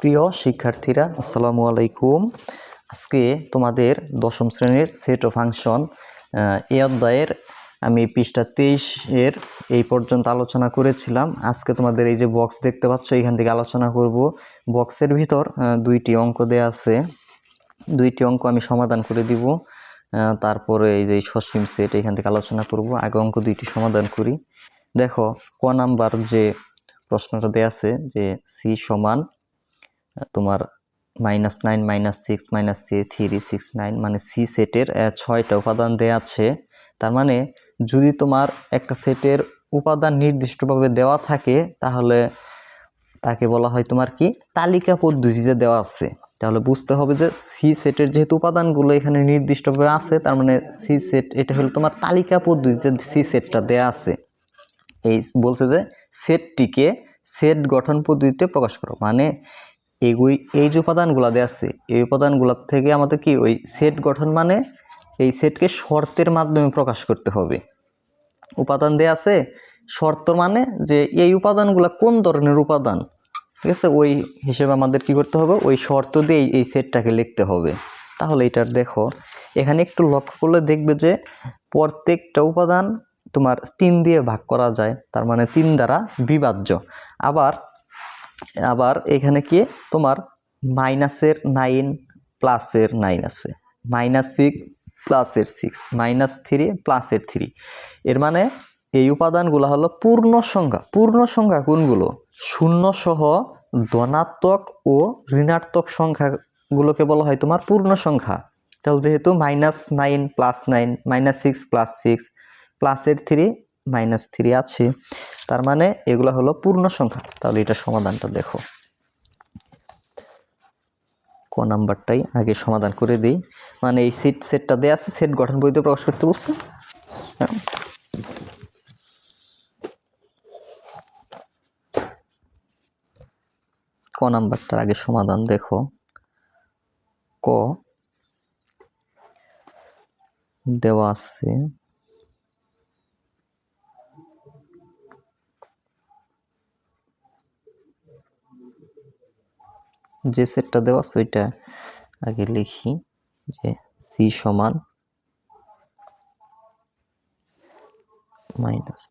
প্রিয় শিক্ষার্থীরা, আসসালামু আলাইকুম। আজকে তোমাদের দশম শ্রেণির সেট ও ফাংশন এই অধ্যায়ের আমি পৃষ্ঠা তেইশের এই পর্যন্ত আলোচনা করেছিলাম। আজকে তোমাদের এই যে বক্স দেখতে পাচ্ছ, এখান থেকে আলোচনা করব। বক্সের ভিতর দুইটি অঙ্ক দেয়া আছে। দুইটি অঙ্ক আমি সমাধান করে দিব। তারপরে এই যে সসীম সেট এখান থেকে আলোচনা করব। আগে অঙ্ক দুইটি সমাধান করি। দেখো, ক নাম্বার যে প্রশ্নটা দেয়া আছে, যে সি সমান তোমার minus nine minus six minus three three six nine মানে সি সেটের ছয়টা উপাদান দেওয়া আছে। তার মানে যদি তোমার একটা সেটের উপাদান নির্দিষ্টভাবে দেওয়া থাকে, তাহলে তাকে বলা হয় তোমার কি? তালিকা পদ্ধতিতে দেওয়া আছে। তাহলে বুঝতে হবে যে সি সেটের যেহেতু উপাদানগুলো এখানে নির্দিষ্টভাবে আছে, তার মানে সি সেট এটা হলো তোমার তালিকা পদ্ধতিতে সি সেটটা দেওয়া আছে। এই বলছে যে সেটটিকে সেট গঠন পদ্ধতিতে প্রকাশ করো। মানে এগুই, এই যে উপাদানগুলো দেওয়া আছে, এই উপাদানগুলোর থেকে আমাদের কি ওই সেট গঠন মানে এই সেটকে শর্তের মাধ্যমে প্রকাশ করতে হবে। উপাদান দেওয়া আছে, শর্ত মানে যে এই উপাদানগুলো কোন ধরনের উপাদান? ঠিক আছে? ওই হিসেবে আমাদের কি করতে হবে? ওই শর্ত দিয়ে এই- এই সেটটাকে লিখতে হবে। তাহলে এটার দেখো, এখানে একটু লক্ষ্য করলে দেখবে যে প্রত্যেকটা উপাদান তোমার তিন দিয়ে ভাগ করা যায়, তার মানে তিন দ্বারা বিভাজ্য। আবার আবার এখানে কি? তোমার মাইনাসের নাইন প্লাসের নাইন আছে। মাইনাস সিক্স প্লাসের সিক্স মাইনাস থ্রি প্লাসের থ্রি এর মানে এই উপাদানগুলো হলো পূর্ণ সংখ্যা পূর্ণ সংখ্যা কোনগুলো? শূন্য সহ ধনাত্মক ও ঋণাত্মক সংখ্যাগুলোকে বলা হয় তোমার পূর্ণ সংখ্যা তাহলে যেহেতু minus nine plus nine minus six plus six প্লাসের থ্রি মাইনাস থ্রি আছে। তার মানে এগুলো হলো পূর্ণ সংখ্যা। তাহলে এটা সমাধানটা দেখো। ক নাম্বারটাই আগে সমাধান করে দিই। মানে এই সেট সেটটা দেওয়া আছে সেট গঠন বইতে প্রকাশ করতে বলছে। হ্যাঁ। ক নাম্বারটার আগে সমাধান দেখো। ক দেওয়া আছে। যে সেটটা দেওয়া আছে আগে লিখি যে সি সমান মাইনাস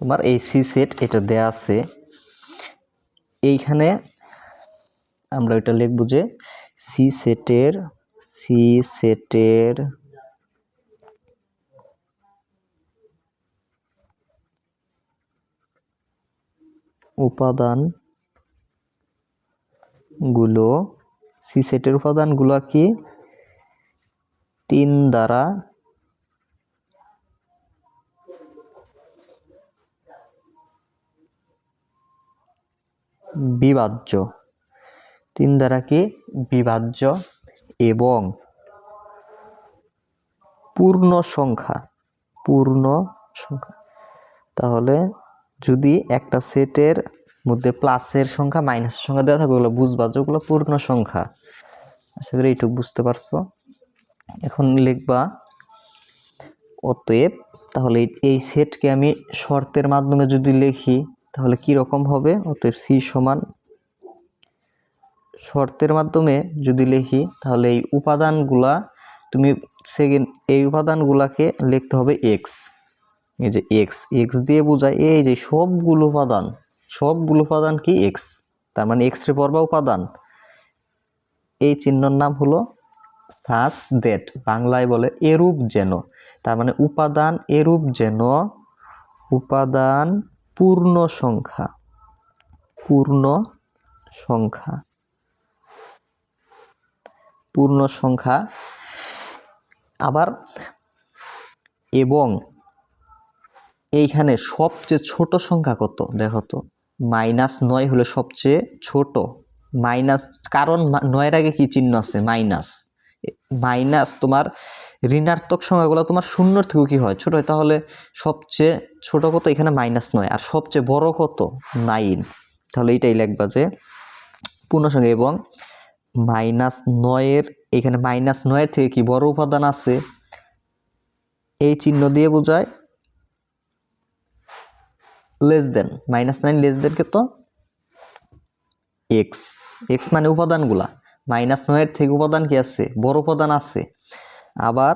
তোমার এই সি সেট এটা দেয়া আছে। এইখানে আমরা এটা লিখব যে সি সেটের সি সেটের উপাদানগুলো সি সেটের উপাদানগুলো কি? তিন দ্বারা বিভাজ্য। তিন দ্বারা কি? বিভাজ্য। এবং পূর্ণ সংখ্যা পূর্ণ সংখ্যা। তাহলে যদি একটা সেটের মধ্যে প্লাসের সংখ্যা, মাইনাসের সংখ্যা দেওয়া থাকে, ওগুলো বুঝবা যে ওগুলো পূর্ণ সংখ্যা। আশা করি এইটুকু বুঝতে পারছ। এখন লিখবা, অতএব তাহলে এই- সেটকে আমি শর্তের মাধ্যমে যদি লিখি, তাহলে কি রকম হবে? অতএব সি সমান শর্তের মাধ্যমে যদি লিখি, তাহলে এই উপাদানগুলা তুমি সেকেন্ড এই উপাদানগুলাকে লিখতে হবে এক্স এই যে এক্স এক্স দিয়ে বোঝায় এই যে সবগুলো উপাদান সবগুলো উপাদান কি এক্স তার মানে এক্স রে পড়বা উপাদান। এই চিহ্নর নাম হলো সাস দ্যাট বাংলায় বলে এরূপ যেন। তার মানে উপাদান এরূপ যেন, উপাদান পূর্ণ সংখ্যা পূর্ণ সংখ্যা। পূর্ণ সংখ্যা। আবার এবং এইখানে সবচেয়ে ছোট সংখ্যা কত? দেখো তো মাইনাস নয় হলো সবচেয়ে ছোট। মাইনাস কারণ নয়ের আগে কি চিহ্ন আছে? মাইনাস মাইনাস তোমার ঋণাত্মক সংখ্যাগুলো তোমার শূন্যর থেকেও কি হয়? ছোট হয়। তাহলে সবচেয়ে ছোট কত? এখানে মাইনাস নয়। আর সবচেয়ে বড় কত? নাইন তাহলে এইটাই লিখবা যে পূর্ণ সংখ্যা এবং মাইনাস নয়ের, এখানে মাইনাস নয়ের থেকে কি বড় উপাদান আছে? এই চিহ্ন দিয়ে বোঝায় less than minus nine less than কত? এক্স এক্স মানে উপাদানগুলা। মাইনাস নয়ের থেকে উপাদান কি আছে? বড় উপাদান আছে। আবার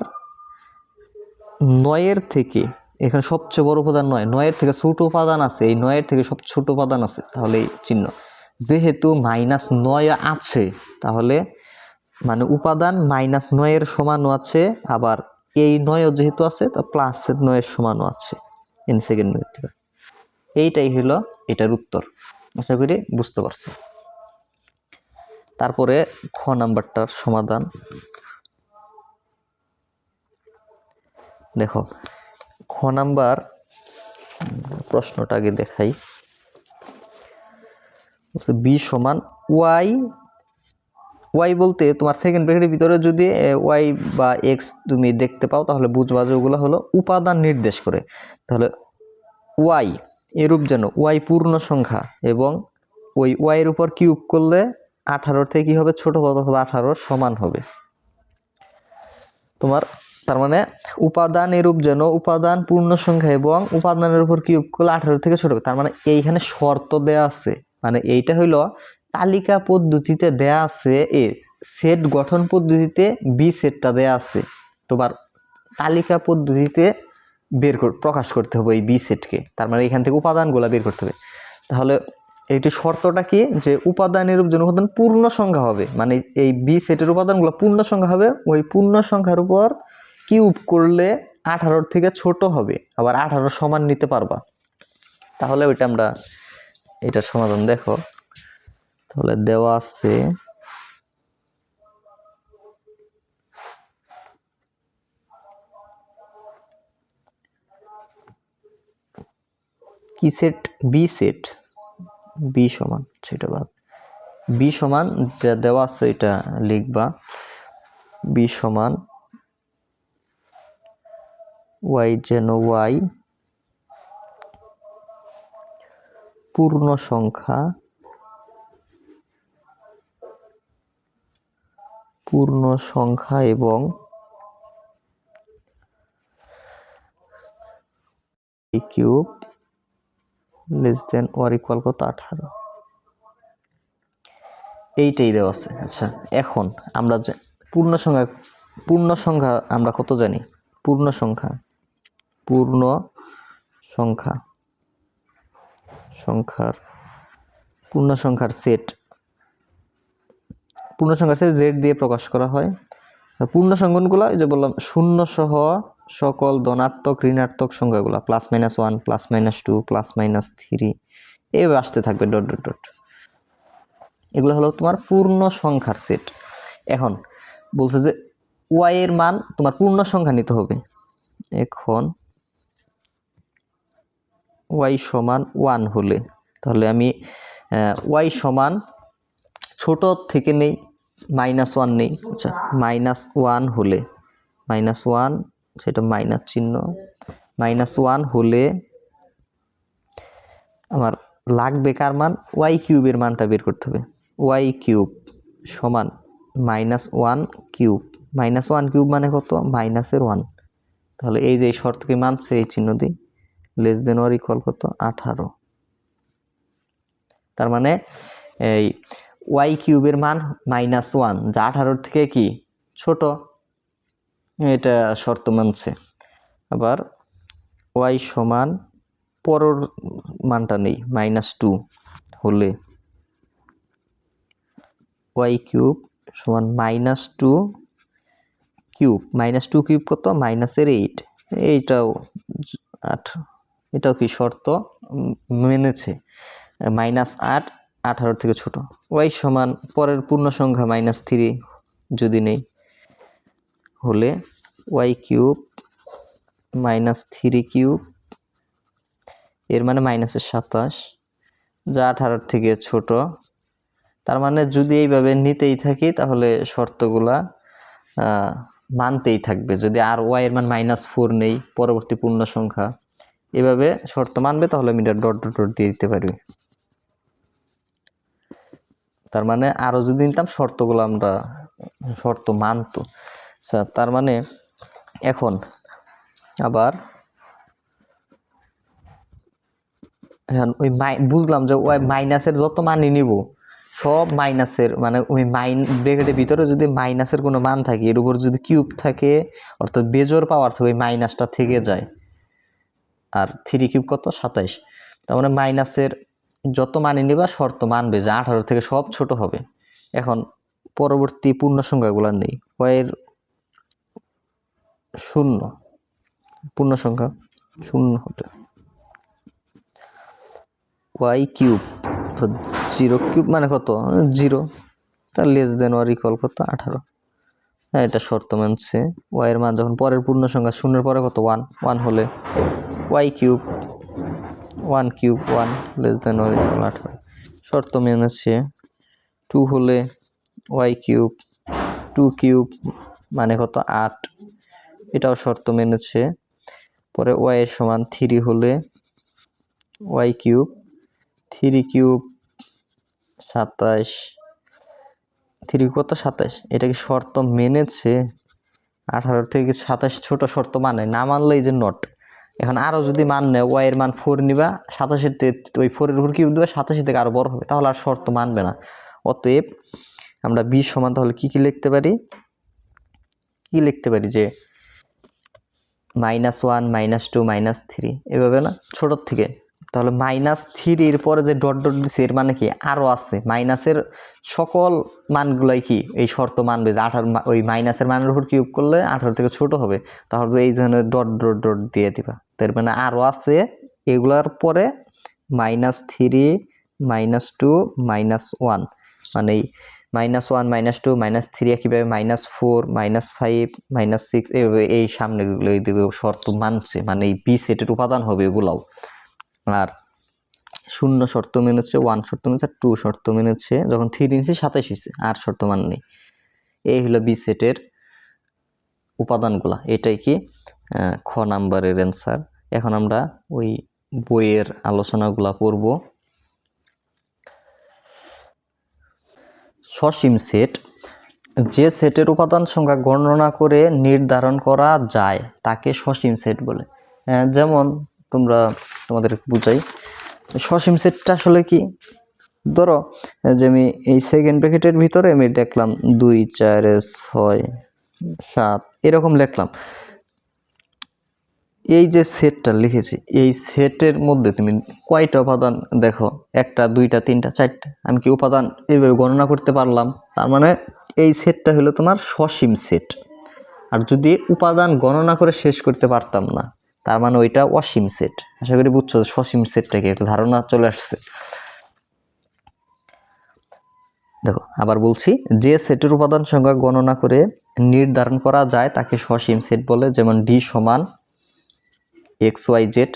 নয়ের থেকে, এখানে সবচেয়ে বড় উপাদান নয়, নয়ের থেকে ছোট উপাদান আছে, এই নয়ের থেকে সব ছোট উপাদান আছে, তাহলে এই চিহ্ন। যেহেতু মাইনাস নয় আছে, তাহলে মানে উপাদান মাইনাস নয়ের সমানও আছে, আবার এই নয়ও যেহেতু আছে, তা প্লাসের নয়ের সমানও আছে ইন সেকেন্ড থেকে। এইটাই হলো এটার উত্তর। আশা করি বুঝতে পারছি। তারপরে খ নাম্বারটার সমাধান। দেখো খ নাম্বার প্রশ্নটা আগে দেখাই। বি সমান ওয়াই ওয়াই বলতে তোমার সেকেন্ড ব্র্যাকেটের ভিতরে যদি ওয়াই বা এক্স তুমি দেখতে পাও, তাহলে বুঝবা যে ওগুলো হলো উপাদান নির্দেশ করে। তাহলে ওয়াই এরূপ যেন, ওয়াই পূর্ণ সংখ্যা এবং ওই ওয়াইয়ের উপর কিউব করলে আঠারোর থেকে কী হবে? ছোটো পদ অথবা আঠারোর সমান হবে। তোমার তার মানে উপাদান এরূপ যেন, উপাদান পূর্ণ সংখ্যা এবং উপাদানের উপর কিউব করলে আঠারো থেকে ছোট তার মানে এইখানে শর্ত দেয়া আছে। মানে এইটা হইল তালিকা পদ্ধতিতে দেয়া আছে এ সেট গঠন পদ্ধতিতে বি সেটটা দেয়া আছে। তোমার তালিকা পদ্ধতিতে বের প্রকাশ করতে হবে এই বি সেটকে তার মানে এখান থেকে উপাদানগুলো বের করতে হবে। তাহলে এইটি শর্তটা কি? যে উপাদানের জন্য উপাদান পূর্ণ সংখ্যা হবে। মানে এই বি সেটের উপাদানগুলো পূর্ণ সংখ্যা হবে, ওই পূর্ণ সংখ্যার উপর কিউব করলে আঠারোর থেকে ছোট হবে। আবার আঠারো সমান নিতে পারবা। তাহলে ওইটা আমরা এটার সমাধান দেখো। তাহলে দেওয়া আছে কি সেট? B set. বি সমান, সেটা বাদ। বি সমান, যা দেওয়া আছে এটা লিখবা। বি সমান ওয়াই যেন ওয়াই পূর্ণ সংখ্যা পূর্ণ সংখ্যা এবং cube less than or equal কত? আঠারো। এইটাই দেওয়া আছে। আচ্ছা এখন আমরা পূর্ণ সংখ্যা পূর্ণ সংখ্যা আমরা কত জানি? পূর্ণ সংখ্যা পূর্ণ সংখ্যা। সংখ্যার পূর্ণ সংখ্যার সেট পূর্ণ সংখ্যার সেট জেড দিয়ে প্রকাশ করা হয়। পূর্ণ সংখ্যাগুলো যে বললাম, শূন্য সহ সকল ধনাত্মক, ঋণাত্মক সংখ্যাগুলো plus minus one plus minus two plus minus three এইভাবে আসতে থাকবে ডট ডট ডট এগুলো হলো তোমার পূর্ণ সংখ্যার সেট এখন বলছে যে ওয়াই এর মান তোমার পূর্ণ সংখ্যা নিতে হবে। এখন ওয়াই সমান ওয়ান হলে। তাহলে আমি ওয়াই সমান ছোট থেকে নেই, মাইনাস ওয়ান নেই। আচ্ছা মাইনাস ওয়ান হলে, মাইনাস ওয়ান, সেটা মাইনাস চিহ্ন, মাইনাস ওয়ান হলে আমার লাগবে কার মান? ওয়াই কিউবের মানটা বের করতে হবে। ওয়াই কিউব সমান minus one cube. Minus one cube মানে কত? মাইনাসের ওয়ান। তাহলে এই যে শর্তকে মানছে, এই চিহ্ন দিই লেস দেন ওয়ার ইকুয়াল কত? আঠারো। তার মানে এই ওয়াই কিউবের মান মাইনাস ওয়ান যা আঠারোর থেকে কি? ছোট। এটা শর্ত মানছে। আবার ওয়াই সমান পরর মানটা নেই মাইনাস টু হলে। ওয়াই কিউব সমান minus two cube minus two cube কত? মাইনাসের এইট এইটাও আট এটাও কি শর্ত? মেনেছে। মাইনাস আট, আঠারো থেকে ছোট। ওয়াই সমান পরের পূর্ণ সংখ্যা মাইনাস থ্রি যদি নেই, হলে Y cube minus three cube, এর মানে মাইনাসের সাতাশ, যা আঠারোর থেকে ছোট। তার মানে যদি এইভাবে নিতেই থাকি, তাহলে শর্তগুলা মানতেই থাকবে। যদি আর ওয়াই এর মান মাইনাস ফোর নেই, পরবর্তী পূর্ণ সংখ্যা এভাবে শর্ত মানবে, তাহলে আমি এটা ডট ডট ডট দিয়ে দিতে পারবি। তার মানে আরও যদি নিতাম শর্তগুলো আমরা, শর্ত মানতো। আচ্ছা তার মানে এখন আবার ওই মাই, বুঝলাম যে ওই মাইনাসের যত মানই নিব, সব মাইনাসের মানে ওই মাইন ব্রেকেটের ভিতরে যদি মাইনাসের কোনো মান থাকে, এর উপর যদি কিউব থাকে, অর্থাৎ বেজোর পাওয়ার থাকে, ওই মাইনাসটা থেকে যায়। আর থ্রি কিউব কত? সাতাইশ। তার মানে মাইনাসের যত মানে নিবা, শর্ত মানবে যে আঠারো থেকে সব ছোট হবে। এখন পরবর্তী পূর্ণ সংখ্যাগুলো নেই। ওয়ের শূন্য। পূর্ণ সংখ্যা শূন্য হতে ওয়াই কিউব তো জিরো কিউব মানে কত? জিরো তার লেস দেন ওয়ার ইকুয়াল কত? আঠারো। হ্যাঁ এটা শর্ত মানছে। ওয়াইয়ের মান যখন পরের পূর্ণ সংখ্যা শূন্যের পরে কত? ওয়ান ওয়ান হলে Y cube one cube one less than or equal আঠারো। শর্ত মেনেছে টু হলে ওয়াই কিউব টু কিউব মানে কত? আট। এটাও শর্ত মেনেছে পরে ওয়াই এর সমান থ্রি হলে ওয়াই কিউব থ্রি কিউব সাতাশ। থ্রি কত? সাতাশ। এটা কি শর্ত মেনেছে আঠারো থেকে সাতাশ ছোট শর্ত মানে না মানলেই যে নট এখন আরও যদি মান নেয় ওয়াই এর মান ফোর নিবা, সাতাশের ওই ফোরের উপর কিউব দিবা সাতাশের থেকে আরও বড় হবে, তাহলে আর শর্ত মানবে না। অতএব আমরা বিশ সমান তাহলে কি কি লিখতে পারি? কি লিখতে পারি যে minus one minus two minus three এভাবে না? ছোটোর থেকে। তাহলে মাইনাস থ্রির পরে যে ডট ডট দিচ্ছে এর মানে কি? আরও আছে। মাইনাসের সকল মানগুলাই কি? এই শর্ত মানবে যে আঠারো ওই মাইনাসের মানের উপর কিউব করলে আঠারো থেকে ছোট হবে। তাহলে এই ধরনের ডট ডট ডট দিয়ে দিবা। তার মানে আরও আছে, এগুলার পরে minus three minus two minus one মানে minus one minus two minus three কীভাবে minus four minus five minus six এইভাবে এই সামনেগুলো এইদিকে শর্ত মানছে। মানে এই বি সেটের উপাদান হবে এগুলাও। আর শূন্য শর্ত মেনেছে ওয়ান শর্ত মেনেছে টু শর্ত মেনেছে, যখন থ্রি নিয়েছি সাতাইশ হয়েছে, আর শর্ত মান নেই। এই হলো বি সেটের উপাদানগুলা। এটাই কি? খ নাম্বারের অ্যান্সার এখন আমরা ওই বইয়ের আলোচনাগুলা পড়ব। সসীম সেট, যে সেটের উপাদান সংখ্যা গণনা করে নির্ধারণ করা যায়, তাকে সসীম সেট বলে। যেমন তোমরা, তোমাদের বুঝাই। সসীম সেটটা আসলে কি? ধরো, যে আমি এই সেকেন্ড ব্র্যাকেটের ভিতরে আমি দেখলাম দুই, চার, ছয়, সাত, এরকম লিখলাম। এই যে সেটটা লিখেছি, এই সেটের মধ্যে তুমি কয়টা উপাদান দেখো? একটা, দুইটা, তিনটা, চারটা। আমি কি উপাদান এইভাবে গণনা করতে পারলাম? তার মানে এই সেটটা হলো তোমার সসীম সেট। আর যদি উপাদান গণনা করে শেষ করতে পারতাম না, তার মানে ওইটা অসীম সেট। আশা করি বুঝছ সসীম সেটটাকে একটা ধারণা চলে আসছে। দেখো, আবার বলছি, যে সেটের উপাদান সংখ্যা গণনা করে নির্ধারণ করা যায়, তাকে সসীম সেট বলে, যেমন ডি সমান এক্স ওয়াই জেড,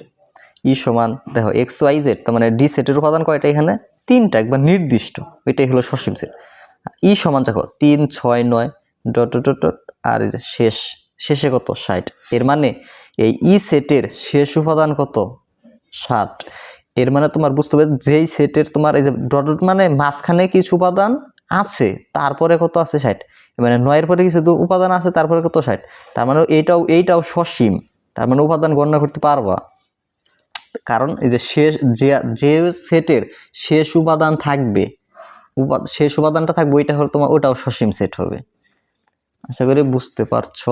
ই সমান, দেখো, এক্স ওয়াই জেড, তার মানে ডি সেটের উপাদান কয়টা এখানে? তিনটা, একবার নির্দিষ্ট এটাই হলো সসীম সেট। ই সমান দেখো, তিন, ছয়, নয়, ডট ডট আর শেষ, শেষে কত? ষাট। এর মানে এই ই সেটের শেষ উপাদান কত? ষাট। এর মানে তোমার বুঝতে হবে যেই সেটের তোমার এই যে ডট ডট মানে মাঝখানে কিছু উপাদান আছে, তারপরে কত আছে? ষাট। মানে নয়ের পরে কিছু উপাদান আছে, তারপরে কত? ষাট। তার মানে এইটাও এইটাও সসীম। তার মানে উপাদান গণনা করতে পারবা। কারণ এই যে শেষ, যে যে সেটের শেষ উপাদান থাকবে, উপা- শেষ উপাদানটা থাকবে, ওইটা হলো তোমার, ওটাও সসীম সেট হবে। আশা করি বুঝতে পারছ।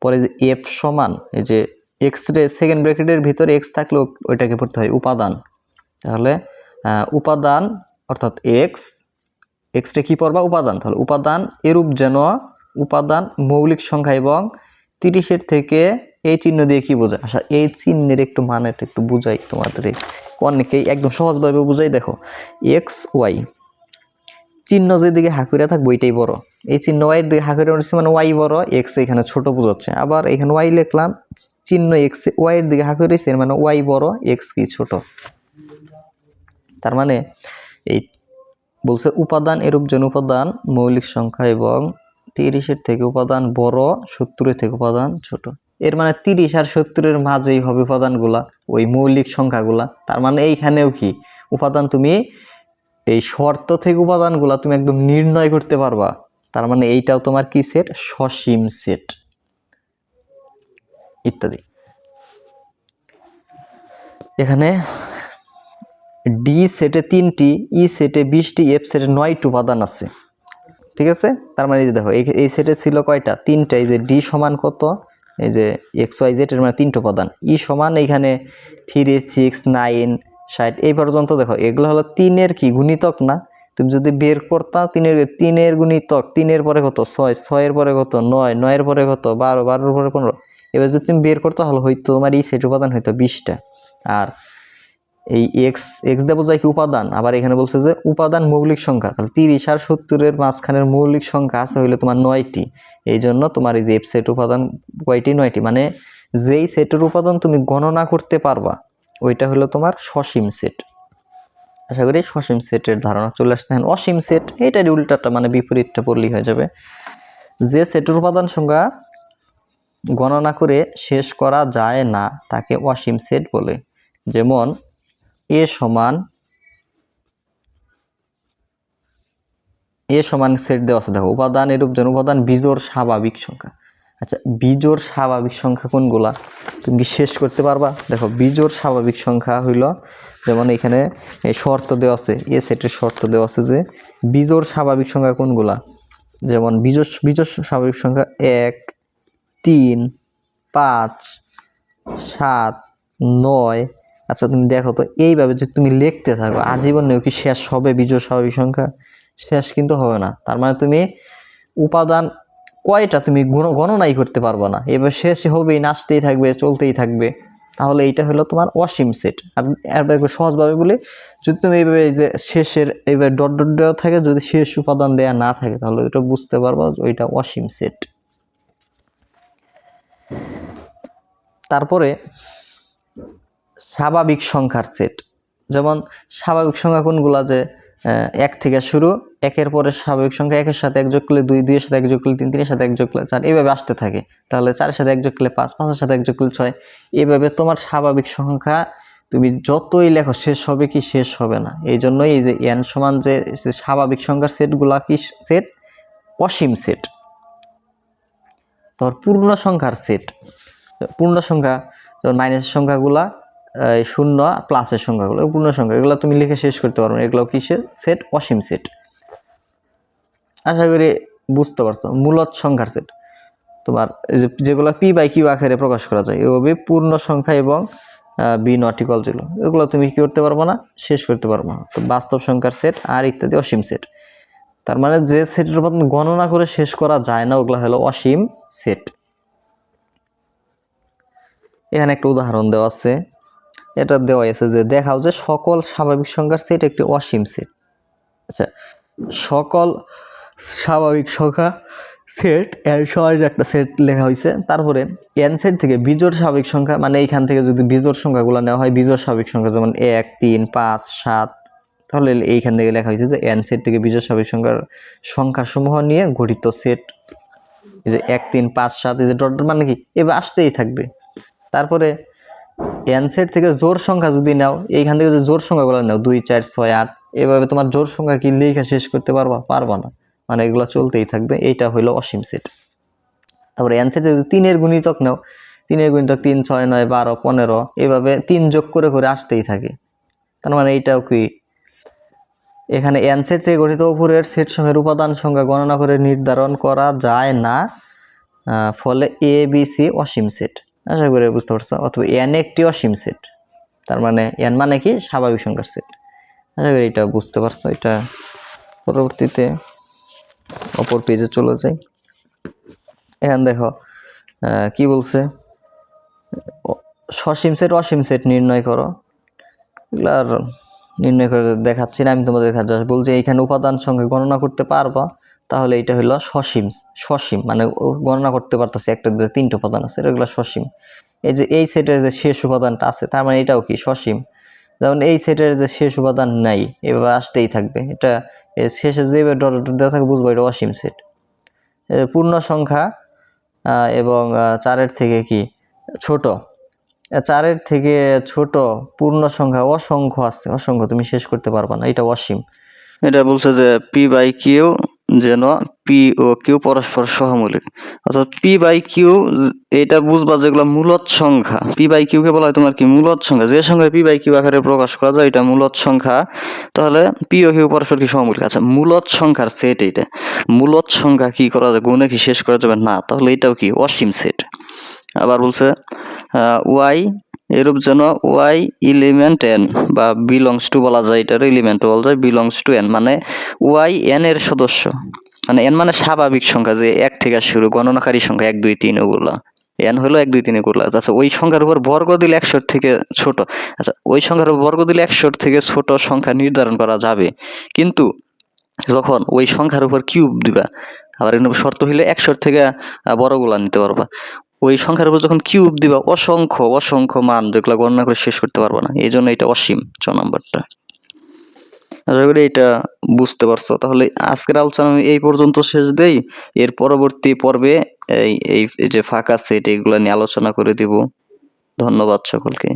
পরে যে এফ সমান, এই যে এক্স রে সেকেন্ড ব্র্যাকেটের ভিতরে এক্স থাকলেও ওইটাকে পড়তে হয় উপাদান। তাহলে উপাদান, অর্থাৎ এক্স এক্স রে কি পড়বা? উপাদান। তাহলে উপাদান এরূপ যেন, উপাদান মৌলিক সংখ্যা এবং তিরিশের থেকে এই চিহ্ন দিয়ে কি বোঝায়? আচ্ছা এই চিহ্নের একটু মানেটা একটু বুঝাই তোমাদের অনেকেই একদম সহজভাবে বুঝাই, দেখো, এক্স, ওয়াই। চিহ্ন যেদিকে হাকুরে থাকবে, ওইটাই বড়। এই চিহ্ন ওয়াইয়ের দিকে হাকুরে উঠছে মানে ওয়াই বড়, এক্স এখানে ছোট বোঝাচ্ছে। আবার এখানে ওয়াই লিখলাম, চিহ্ন এক্স ওয়াইয়ের দিকে হাকুরে মানে ওয়াই বড়, এক্স কি ছোট। তার মানে এই বলছে উপাদান এরূপ যেন উপাদান, মৌলিক সংখ্যা এবং তিরিশের থেকে উপাদান বড়, সত্তরের থেকে উপাদান ছোট। এর মানে তিরিশ আর সত্তরের মাঝেই হবে উপাদানগুলা, ওই মৌলিক সংখ্যাগুলা। তার মানে এইখানেও কি? উপাদান তুমি এই শর্ত থেকে উপাদানগুলা তুমি একদম নির্ণয় করতে পারবা। তার মানে এইটাও তোমার কি সেট সসীম সেট ইত্যাদি। এখানে ডি সেটে তিনটি ই সেটে বিশটি এফ সেটে নয়টি উপাদান আছে। ঠিক আছে? তার মানে দেখো, এই সেটে ছিল কয়টা? তিনটা। এই যে ডি সমান কত? এই যে এক্স ওয়াই জেড এর মানে তিনটা উপাদান ই সমান এইখানে থ্রি সিক্স নাইন ষাট, এই পর্যন্ত দেখো, এগুলো হলো তিনের কি? গুণিতক না? তুমি যদি বের করতা, তিনের তিনের গুণিতক, তিনের পরে কত? ছয়, ছয়ের পরে কত? নয়, নয়ের পরে কত? বারো, বারোর পরে পনেরো। এবার যদি তুমি বের করতে হলো হয়তো তোমার এই সেট উপাদান হয়তো বিশটা। আর এই এক্স এক্স দেবো বোঝায় কি উপাদান? আবার এখানে বলছে যে উপাদান মৌলিক সংখ্যা। তাহলে তিরিশ আর সত্তরের মাঝখানের মৌলিক সংখ্যা আছে হইলে তোমার নয়টি। এই জন্য তোমার এই যে এফ সেট উপাদান, কয়টি? নয়টি। মানে যেই সেটের উপাদান তুমি গণনা করতে পারবা, ওইটা হলো তোমার সসীম সেট আশা করি সসীম সেটের ধারণা চলে আসতে হ্যাঁ অসীম সেট এইটারই উল্টাটা মানে বিপরীতটা পড়লেই হয়ে যাবে। যে সেটের উপাদান সংখ্যা গণনা করে শেষ করা যায় না, তাকে অসীম সেট বলে। যেমন এ সমান এ সমান সেট দেওয়া আছে। দেখো, উপাদান এরূপ যেন, উপাদান বিজোড় স্বাভাবিক সংখ্যা। আচ্ছা বিজোড় স্বাভাবিক সংখ্যা কোনগুলা? তুমি কি শেষ করতে পারবা? দেখো, বিজোড় স্বাভাবিক সংখ্যা হইল, যেমন এখানে শর্ত দেওয়া আছে, এ সেটের শর্ত দেওয়া আছে যে, বিজোড় স্বাভাবিক সংখ্যা কোনগুলা? যেমন বিজোড় বিজোড় স্বাভাবিক সংখ্যা এক, তিন, পাঁচ, সাত, নয় আচ্ছা তুমি দেখো তো, এইভাবে যদি তুমি লিখতে থাকো আজীবনেও কি শেষ হবে বিজয় স্বাভাবিক সংখ্যা? শেষ কিন্তু হবে না। তার মানে তুমি উপাদান কয়টা তুমি গণ- গণনাই করতে পারবে না। এবার শেষ হবেই, নাচতেই থাকবে, চলতেই থাকবে। তাহলে এইটা হলো তোমার অসীম সেট আর একটু সহজভাবে বলি, যদি তুমি এইভাবে এই যে শেষের এইভাবে ডট ডট দেওয়া থাকে, যদি শেষ উপাদান দেয়া না থাকে, তাহলে ওইটা বুঝতে পারব ওইটা অসীম সেট তারপরে স্বাভাবিক সংখ্যার সেট যেমন স্বাভাবিক সংখ্যা কোনগুলা যে এক থেকে শুরু, একের পরে স্বাভাবিক সংখ্যা একের সাথে এক যোগ করলে দুই, দুইয়ের সাথে এক যোগ করলে তিন, তিনের সাথে এক যোগ করলে চার, এইভাবে আসতে থাকে। তাহলে চারের সাথে এক যোগ করলে পাঁচ, পাঁচের সাথে এক যোগ করলে ছয়। এইভাবে তোমার স্বাভাবিক সংখ্যা তুমি যতই লেখো শেষ হবে কি শেষ হবে না। এই জন্যই এই যে এন সমান যে স্বাভাবিক সংখ্যার সেটগুলা কি সেট অসীম সেট তোর পূর্ণ সংখ্যার সেট পূর্ণ সংখ্যা, যেমন মাইনাসের সংখ্যাগুলা শূন্য প্লাসের সংখ্যাগুলো পূর্ণ সংখ্যা, এগুলো তুমি লিখে শেষ করতে পারবে এগুলো কিসের? সেট অসীম সেট আশা করি বুঝতে পারছ। মূলত সংখ্যার সেট তোমার যেগুলো পি বাই কিউ আকারে প্রকাশ করা যায়, এভাবে পূর্ণ সংখ্যা এবং বি নটিকল জিরো এগুলো তুমি কি করতে পারব না? শেষ করতে পারব না। তো বাস্তব সংখ্যার সেট আর ইত্যাদি অসীম সেট তার মানে যে সেটের মতন গণনা করে শেষ করা যায় না, ওগুলো হলো অসীম সেট এখানে একটা উদাহরণ দেওয়া আছে। এটা দেওয়া আছে যে দেখাও যে সকল স্বাভাবিক সংখ্যার সেট একটি অসীম সেট। আচ্ছা সকল স্বাভাবিক সংখ্যা সেট, এর সহজ একটা সেট লেখা হয়েছে। তারপরে এন সেট থেকে বিজোড় স্বাভাবিক সংখ্যা মানে এইখান থেকে যদি বিজোড় সংখ্যাগুলো নেওয়া হয়, বিজোড় স্বাভাবিক সংখ্যা যেমন এক, তিন, পাঁচ, সাত, তাহলে এইখান থেকে লেখা হয়েছে যে এন সেট থেকে বিজোড় স্বাভাবিক সংখ্যার সংখ্যাসমূহ নিয়ে গঠিত সেট। এই যে এক, তিন, পাঁচ, সাত, এই যে ডট মানে কি? এবার আসতেই থাকবে। তারপরে এন সেট থেকে জোর সংখ্যা যদি নাও, এইখান থেকে যদি জোর সংখ্যাগুলো নাও, দুই, চার, ছয়, আট, এভাবে তোমার জোর সংখ্যা কি লেখা শেষ করতে পারবা? পারবা না। মানে এগুলো চলতেই থাকবে। এইটা হইল অসীম সেট তারপরে এন সেট যদি তিনের গুণিতক নাও, তিনের গুণিতক তিন, ছয়, নয়, বারো, পনেরো, এভাবে তিন যোগ করে করে আসতেই থাকে। তার মানে এইটাও কি? এখানে এন সেট থেকে গঠিত উপরের সেট সমের উপাদান সংখ্যা গণনা করে নির্ধারণ করা যায় না ফলে এ বি সি অসীম সেট আশা করি বুঝতে পারছ। অথবা এন একটি অসীম সেট তার মানে এন মানে কি? স্বাভাবিক সংখ্যার সেট আশা করি এটা বুঝতে পারছ। এটা পরবর্তীতে অপর পেজে চলে যাই। এখানে দেখো কি বলছে? সসীম সেট অসীম সেট নির্ণয় করো। এগুলো আর নির্ণয় করে দেখাচ্ছি না, আমি তোমাদের কাছে just বলছি, এইখানে উপাদান সঙ্গে গণনা করতে পারবা। তাহলে এটা হলো সসীম সসীম মানে গণনা করতে পারতেছে একটা দুটো তিনটে উপাদান আছে, এগুলো সসীম। এই যে এই সেটের যে শেষ উপাদানটা আছে, তার মানে এটাও কি সসীম? যেমন এই সেটের যে শেষ উপাদান নাই, এভাবে আসতেই থাকবে। এটা শেষে যেভাবে ডট দেওয়া থাকে, বুঝব এটা অসীম সেট। পূর্ণ সংখ্যা এবং চারের থেকে কি? ছোট। চারের থেকে ছোট পূর্ণ সংখ্যা অসংখ্য আছে। অসংখ্য তুমি শেষ করতে পারবা না, এটা অসীম। এটা বলছে যে পি বাই কিউ যেন পি ও কিউ পরস্পর সহমূলিক। অর্থাৎ পি বাই কিউ এটা বুঝবা যেগুলো মূলত সংখ্যা। পি বাই কিউ কে বলা হয় তোমার কি? মূলত সংখ্যা। যে সংখ্যা পি বাই কিউ আকারে প্রকাশ করা যায়, এটা মূলত সংখ্যা। তাহলে পি ও কিউ পরস্পর কি সহমৌলিক আচ্ছা মূলত সংখ্যার সেট এটা মূলত সংখ্যা কি করা যায়? গুণে কি শেষ করা যাবে? না, তাহলে এটাও কি অসীম সেট আবার বলছে ওয়াই এরূপ যেন ওয়াই ইলিমেন্ট এন বা বিলংস টু বলা যায় এটার ইলিমেন্ট বলা যায় বিলংস টু এন মানে ওয়াই এন এর সদস্য। মানে এন মানে স্বাভাবিক সংখ্যা, যে এক থেকে শুরু, গণনাকারী সংখ্যা এক, দুই, তিন ওগুলা এন হলো এক, দুই, তিন এগুলো। আচ্ছা ওই সংখ্যার উপর বর্গ দিলে একশোর থেকে ছোট। আচ্ছা ওই সংখ্যার উপর বর্গ দিলে একশোর থেকে ছোট সংখ্যা নির্ধারণ করা যাবে। কিন্তু যখন ওই সংখ্যার উপর কিউব দিবা, আবার শর্ত হইলে একশোর থেকে বড়গুলা নিতে পারবা। ওই সংখ্যার উপর যখন কিউব দিবা, অসংখ্য অসংখ্য মান যেগুলো গণনা করে শেষ করতে পারব না। এই জন্য এটা অসীম ছ নম্বরটা। আশা করি এটা বুঝতে পারছ। তাহলে আজকের আলোচনা আমি এই পর্যন্ত শেষ দেই। এর পরবর্তী পর্বে এই এই যে ফাঁকা এটা এগুলো নিয়ে আলোচনা করে দিব। ধন্যবাদ সকলকে।